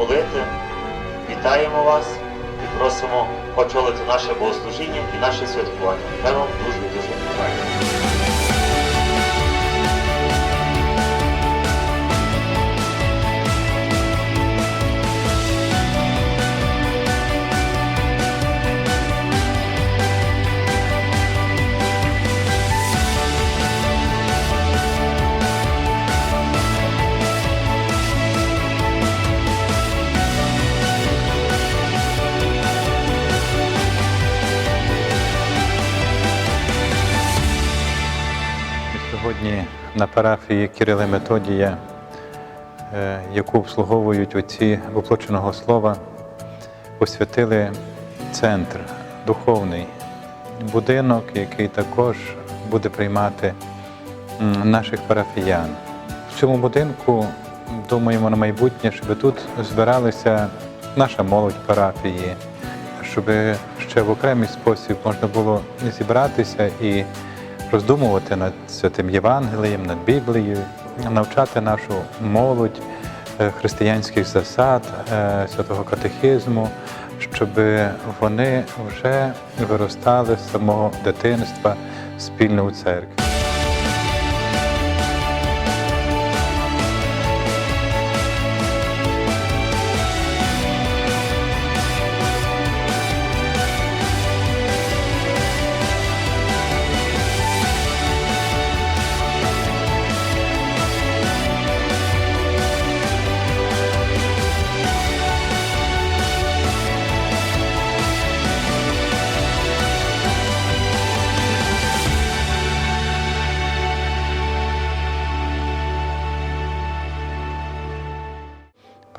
митрополити, вітаємо вас і просимо очолити наше богослужіння і наше святкування. Ми вам дуже дуже раді. Сьогодні на парафії Кирила Методія, е, яку обслуговують отці воплоченого слова, посвятили центр духовний будинок, який також буде приймати наших парафіян. В цьому будинку думаємо на майбутнє, щоб тут збиралися наша молодь парафії, щоб ще в окремий спосіб можна було зібратися і роздумувати над святим Євангелієм, над Біблією, навчати нашу молодь е, християнських засад, е, святого катехізму, щоб вони вже виростали з самого дитинства спільно у церкві.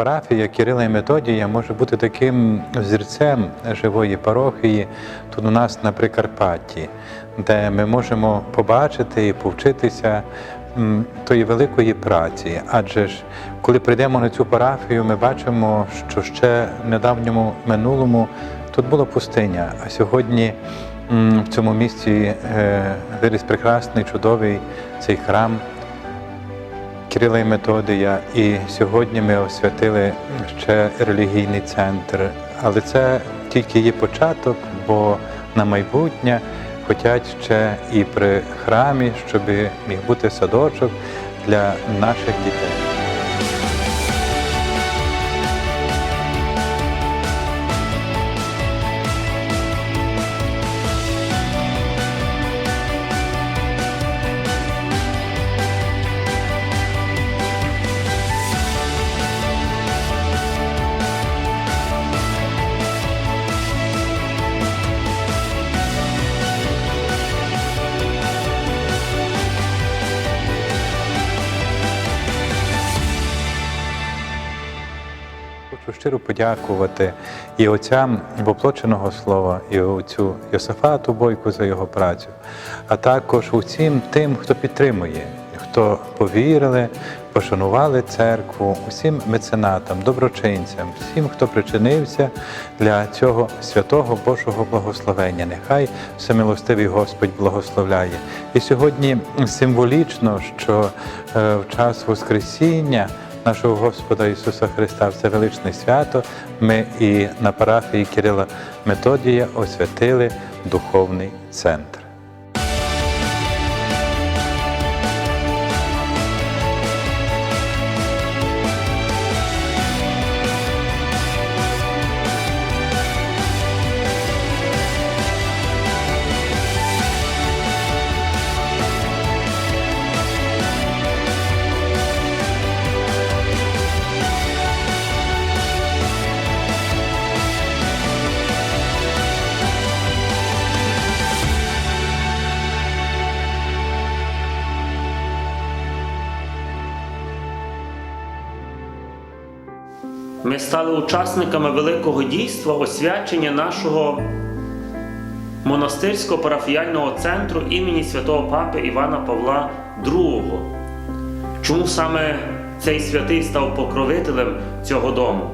Парафія Кирила і Методія може бути таким зірцем живої парохії тут у нас на Прикарпатті, де ми можемо побачити і повчитися тої великої праці. Адже ж, коли прийдемо на цю парафію, ми бачимо, що ще в недавньому минулому тут була пустиня, а сьогодні в цьому місці е, виріс прекрасний, чудовий цей храм. Кирила і Методія, і сьогодні ми освятили ще релігійний центр. Але це тільки є початок, бо на майбутнє хочуть ще і при храмі, щоб міг бути садочок для наших дітей. Щиро подякувати і отцям воплоченого слова, і отцю Йосифату Бойку за його працю, а також усім тим, хто підтримує, хто повірили, пошанували церкву, усім меценатам, доброчинцям, всім, хто причинився для цього святого Божого благословення. Нехай всемилостивий Господь благословляє. І сьогодні символічно, що е, в час Воскресіння нашого Господа Ісуса Христа в це величне свято ми і на парафії Кирила Методія освятили духовний центр. Стали учасниками великого дійства освячення нашого монастирського парафіяльного центру імені святого Папи Івана Павла II. Чому саме цей святий став покровителем цього дому?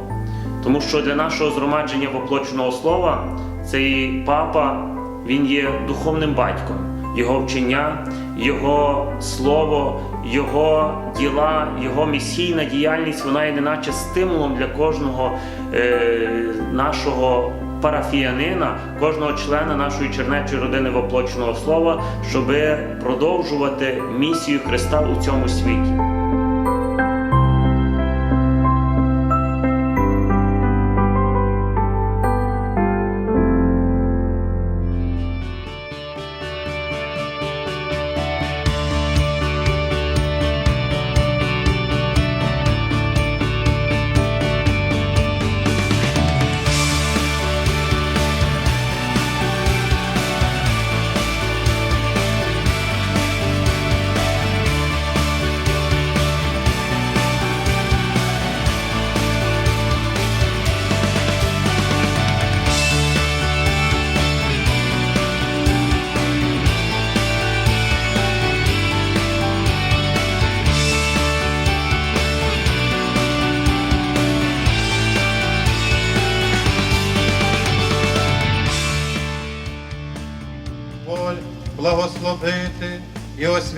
Тому що для нашого згромадження воплоченого слова цей папа він є духовним батьком. Його вчення, Його слово, Його діла, Його місійна діяльність, вона є неначе стимулом для кожного е, нашого парафіянина, кожного члена нашої чернечої родини воплоченого слова, щоби продовжувати місію Христа у цьому світі.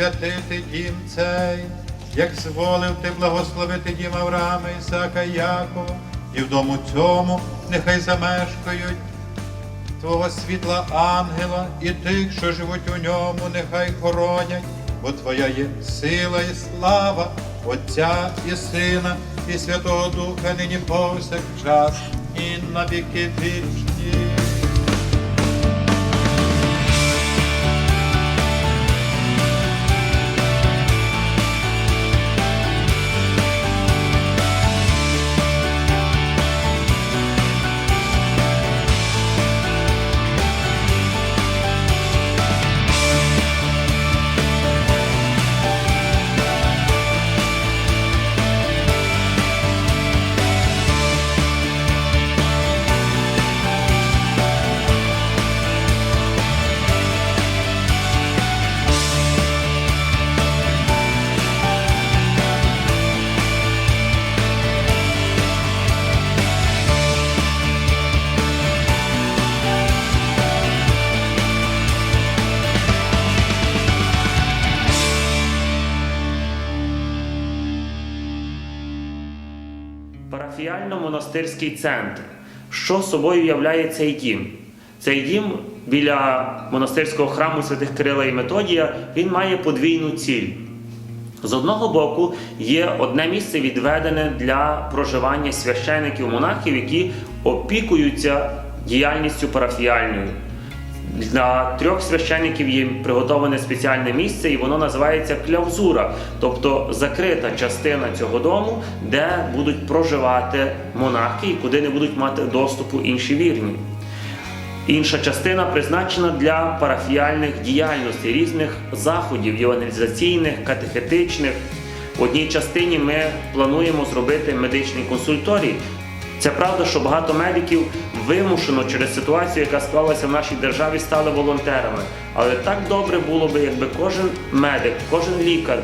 Освятити дім цей, як зволив ти благословити дім Авраама, Ісака, і Якова, і в дому цьому нехай замешкають Твого світла ангела і тих, що живуть у ньому, нехай хоронять, бо Твоя є сила і слава Отця і Сина, і Святого Духа, нині повсякчас, і на віки вічні. Парафіально-монастирський центр. Що собою являє цей дім? Цей дім біля монастирського храму святих Кирила і Методія він має подвійну ціль. З одного боку, є одне місце відведене для проживання священиків монахів, які опікуються діяльністю парафіальною. Для трьох священиків є приготоване спеціальне місце, і воно називається кляузура, тобто закрита частина цього дому, де будуть проживати монахи і куди не будуть мати доступу інші вірні. Інша частина призначена для парафіальних діяльностей, різних заходів євангелізаційних, катехетичних. В одній частині ми плануємо зробити медичний консульторій. Це правда, що багато медиків вимушено через ситуацію, яка склалася в нашій державі, стали волонтерами. Але так добре було би, якби кожен медик, кожен лікар,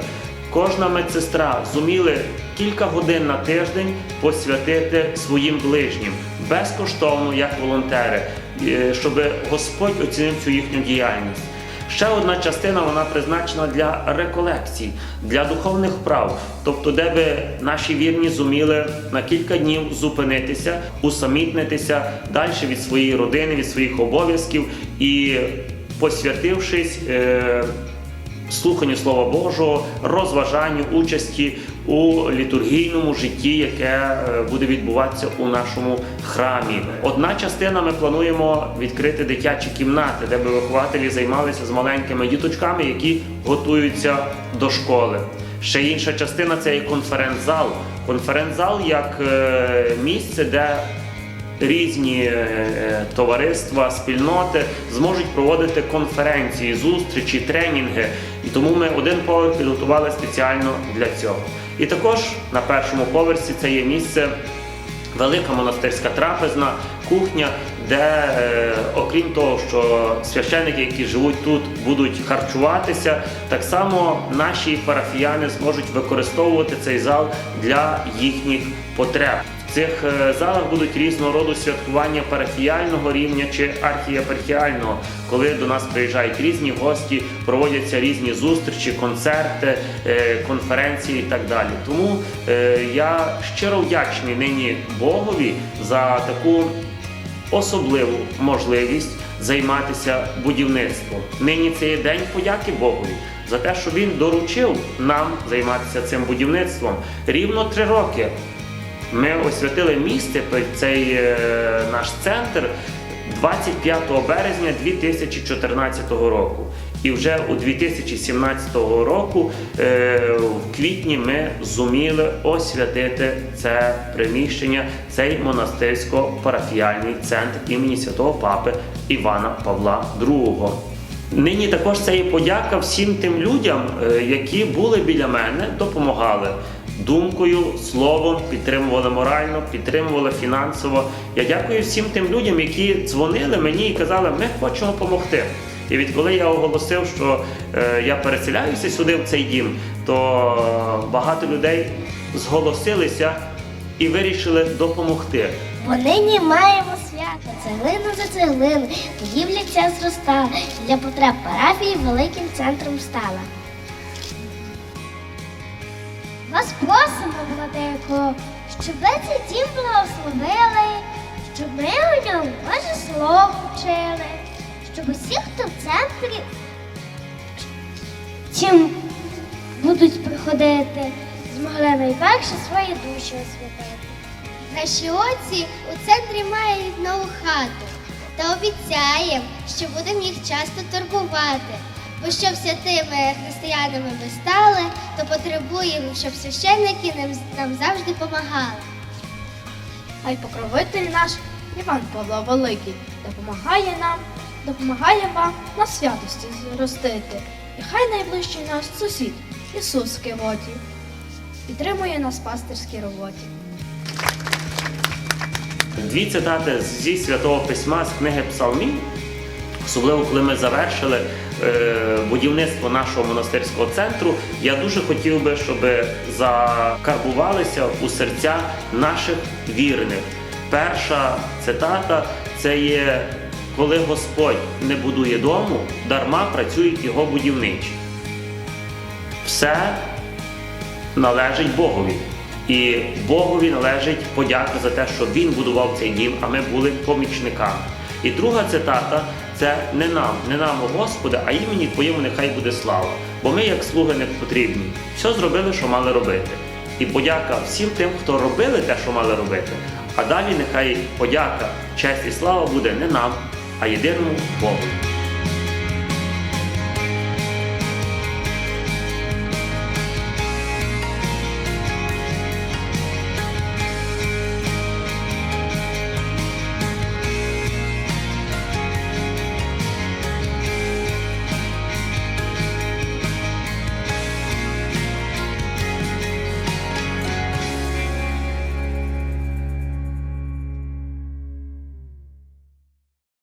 кожна медсестра зуміли кілька годин на тиждень посвятити своїм ближнім безкоштовно, як волонтери, е, щоб Господь оцінив цю їхню діяльність. Ще одна частина вона призначена для реколекцій, для духовних прав, тобто, де би наші вірні зуміли на кілька днів зупинитися, усамітнитися далі від своєї родини, від своїх обов'язків і посвятившись. Е- слуханню Слова Божого, розважанню, участі у літургійному житті, яке е, буде відбуватися у нашому храмі. Одна частина ми плануємо відкрити дитячі кімнати, де би вихователі займалися з маленькими діточками, які готуються до школи. Ще інша частина це і конференц-зал. Конференц-зал як е, місце, де різні е, е, товариства, спільноти зможуть проводити конференції, зустрічі, тренінги. І тому ми один поверх підготували спеціально для цього. І також на першому поверсі це є місце. Велика монастирська трапезна, кухня, де, е, окрім того, що священники, які живуть тут, будуть харчуватися, так само наші парафіяни зможуть використовувати цей зал для їхніх потреб. Цих е, залах будуть різного роду святкування парафіяльного рівня чи архієпархіального, коли до нас приїжджають різні гості, проводяться різні зустрічі, концерти, е, конференції і так далі. Тому е, я щиро вдячний нині Богові за таку особливу можливість займатися будівництвом. Нині це є день подяки Богові за те, що він доручив нам займатися цим будівництвом рівно три роки. Ми освятили місце цей е, наш центр 25 березня 2014 року. І вже у 2017 року, е, в квітні, ми зуміли освятити це приміщення, цей монастирсько-парафіальний центр імені святого папи Івана Павла II. Нині також це є подяка всім тим людям, е, які були біля мене, допомагали думкою, словом, підтримували морально, підтримували фінансово. Я дякую всім тим людям, які дзвонили мені і казали, ми хочемо допомогти. І відколи я оголосив, що е, я переселяюся сюди в цей дім, то е, багато людей зголосилися і вирішили допомогти. Бо нині маємо свято, цеглину за цеглини, будівля ця зростала, для потреб парафії великим центром стала. Вас просимо, владико, щоб ви цей дім благословили, щоб ми у ньому Боже Слово вчили, щоб усі, хто в центрі чим будуть приходити, змогли найперше свої душі освятити. Наші отці у центрі мають нову хату та обіцяєм, що будемо їх часто турбувати. Бо щоб святими християнами ми стали, то потребуємо, щоб священники нам, завжди помагали. А й покровитель наш Іван Павло Великий допомагає нам, допомагає вам на святості зростити. І хай найближчий наш сусід Ісус Кивоті підтримує нас в пастирській роботі. Дві цитати зі святого письма з книги Псалмів, особливо коли ми завершили будівництво нашого монастирського центру. Я дуже хотів би, щоб закарбувалися у серця наших вірних. Перша цитата це є коли Господь не будує дому, дарма працюють його будівничі. Все належить Богові. І Богові належить подяка за те, що Він будував цей дім, а ми були помічниками. І друга цитата це не нам, не нам, о Господи, а імені Твоєму нехай буде слава. Бо ми, як слуги, не потрібні. Все зробили, що мали робити. І подяка всім тим, хто робили те, що мали робити. А далі нехай подяка, честь і слава буде не нам, а єдиному Богу.